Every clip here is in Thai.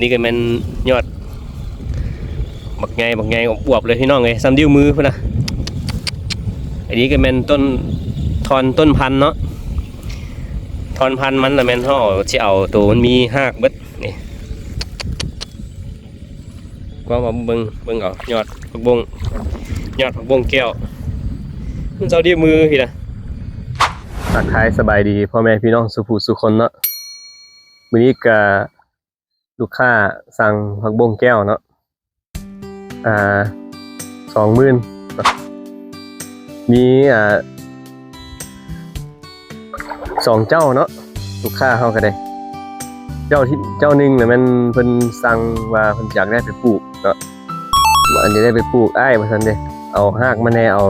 นี่ก็แมันยอด บักไงบักไงอวบเลยพี่น้องเลยซ้ำดิ้วมือพุ่นนะอันนี้ก็แมันต้นทอนต้นพันเนาะทอนพันมันน่ะแม่นห่อที่เอาตัวมันมีหากเบิดนี่ก็มาเบิ่งเบิ่งเอายอดผักบงยอดผักบงแก้วมันเจ้าดิ้วมือพี่นะทักทายสบายดีพ่อแม่พี่น้องสุภูสุคนเนาะมื้อนี้ก็ ลูกค้าสั่งผักบงแก้วเนาะอ่าสองหมื่นมีอ่าสองเจ้าเนาะลูกค้าเขาก็ได้ เจ้าที่เจ้าหนึ่งเนี่ยมันเพิ่นสั่งว่าเพิ่นอยากได้ไปปลูกเนาะอันนี้ได้ไปปลูกไอ้าท่านเด้เอาหากมาแน่เอา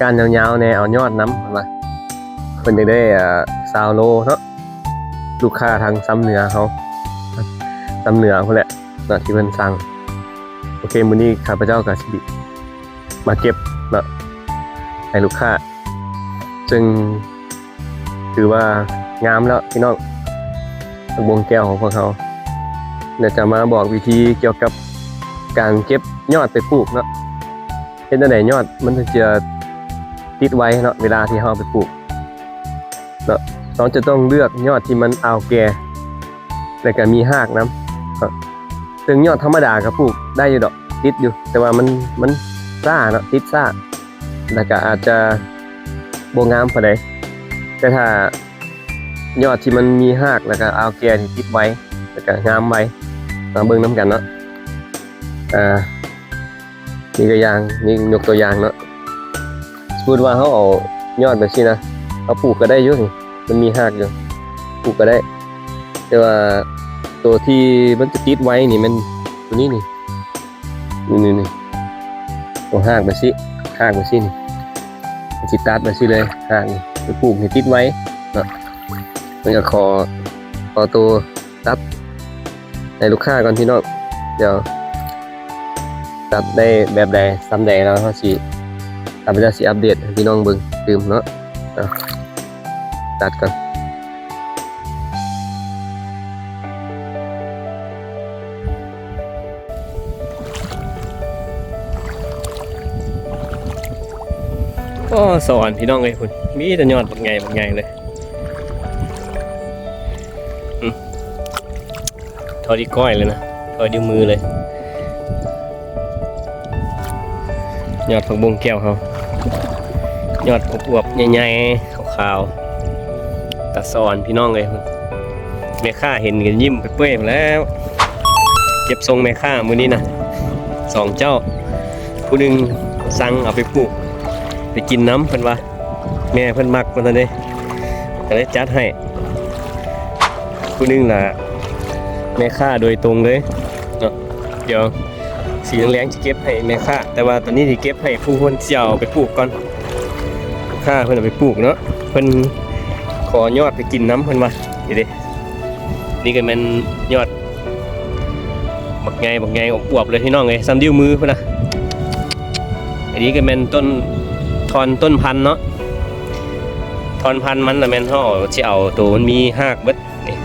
ก้านยาวๆแน่เอายอดน้ำเพิ่นว่าเพิ่นจะได้อ่าซาวโลเนาะลูกค้าทางซ้ำเหนือเขา ซ้ำเหนือเขาแหละนาะที่เพิ่นสั่งโอเคมื้อนี้ข้าพเจ้ากับสิบมาเก็บเนาะให้ลูกค้าซึ่งถือว่างามแล้วพี่น้องตะบงแก้วของพวกเขาเดี๋ยวจะมาบอกวิธีเกี่ยวกับการเก็บยอดไปปลูกเนาะเห็นจังไดยอดมันจะติดไว้เนาะเวลาที่เราไปปลูกเนาะเราจะต้องเลือกยอดที่มันเอาแก่แล้วก็มีหากน้ำ ถึงยอดธรรมดาก็ปลูกได้อยู่ดอกติดอยู่ แต่ว่ามันมันซ่าเนาะติดซ่าแล้วก็อาจจะโบงงามพอใดแต่ถ้ายอดที่มันมีหากแล้วก็เอาแก่ที่ติดไว้แล้วก็งามไว้มาเบิ่งน้ำกันเนาะอ่านี่ก็อย่างนี่ยกตัวอย่างเนาะสมมติว่าเขาเอายอดแบบนี้นะเขาปลูกก็ได้อยู่นี่มันมีหากอยู่ปลูกก็ได้ แต่ว่า ตัวที่มันจะติดไว้นี่มันตัวนี้นี่นี่นี่นี่ตัวหากมาสิห้ากมาสินี่สิตัดมาสิเลยห้ากนี่ไปปลูกให้ติดไว้เนาะมันก็ขอขอตัวตัดในลูกค้าก่อนพี่น้องเดี๋ยวตัดได้แบบใดซ้ำใดแล้วเขาสิทำไปจะสิอัปเดตพี่น้องเบิ่งลืมเนาะตัดก่อน ก็สอนพี่น้องเลยคุณมีแต่ยอดบักไงบักไงเลยทอดีก้อยเลยนะทอดด้วยมือเลยยอดผักบงแก้วเขายอดอวบๆใหญ่ๆขาวๆตาซอนพี่น้องเลยแม่ค่าเห็นกันยิ้มไปเปื่อยแล้ว เก็บทรงแม่ค่ามือนี้นะสองเจ้า ผู้หนึ่งสั่งเอาไปปลูก ไปกินน้ำเพิ่นว่า แม่เพิ่นมักมันนั่นเด้ก็เลยจัดให้ผู้นึงล่ะแม่ค่าโดยตรงเลยเนาะเดี๋ยวสีเหลืองๆจะเก็บให้แม่ค่าแต่ว่าตอนนี้ที่เก็บให้ผู้คนเสี่ยวไปปลูกก่อนค่าเพิ่นเอาไปปลูกเนาะเพิ่นขอยอดไปกินน้ำเพิ่นว่านี่เด้นี่ก็แมันยอดบักไงบักไงอวบๆเลยพี่น้องเลยซ้ำดิ้วมือเพุ่นนะอันนี้ก็แมันต้น ทอนต้นพันธุ์เนาะทอนพันธุ์มันน่ะแม่นห่อที่เอาตัวมันมีหากเบิดนี่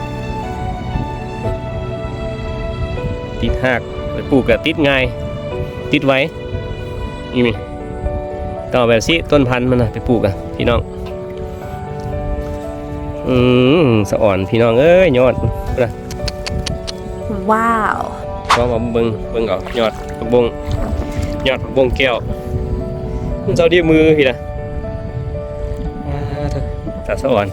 ติดหากไปปลูกก็ติดง่าย ติดไว้นี่มีต้องเอาแบบสิต้นพันธุ์มันนะไปปลูกอะพี่น้องอืมสะอ่อนพี่น้องเอ้ยยอดนะว้าวก็มาเบิ่งเบิ่งเอายอดผักบงยอดผักบงแก้วมัน เจ้าดีมือพี่นะอ่าเถอะตาสะอ่อน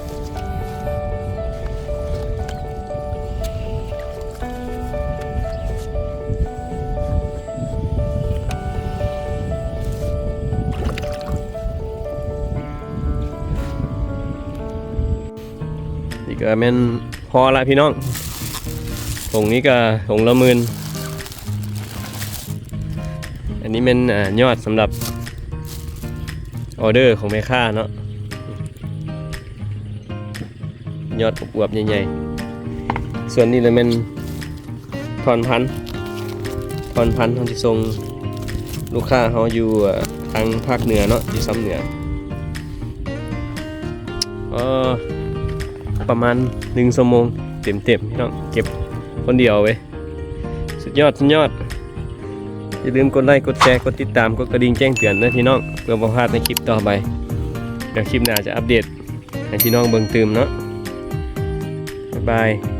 นี่ก็แม่นพอละพี่น้องถุงนี้ก็ถุงละหมื่นอันนี้เป็นอ่ายอดสำหรับ ออเดอร์ของแม่ค้าเนาะยอดอวบๆใหญ่ๆ ส่วนนี้เลยเป็นทอนพันทอนพันที่ส่งลูกค้าเขาอยู่ทางภาคเหนือเนาะอยู่ซ้ำเหนือเออประมาณหนึ่งชั่วโมงเต็มๆพี่น้องเก็บคนเดียวเว้ยสุดยอดสุดยอด อย่าลืมกดไลค์กดแชร์กดติดตามกดกระดิ่งแจ้งเตือนนะพี่น้องเพื่อบ่พลาดในคลิปต่อไปเดี๋ยวคลิปหน้าจะอัปเดตให้พี่น้องเบิ่งตื่มเนาะบ๊ายบาย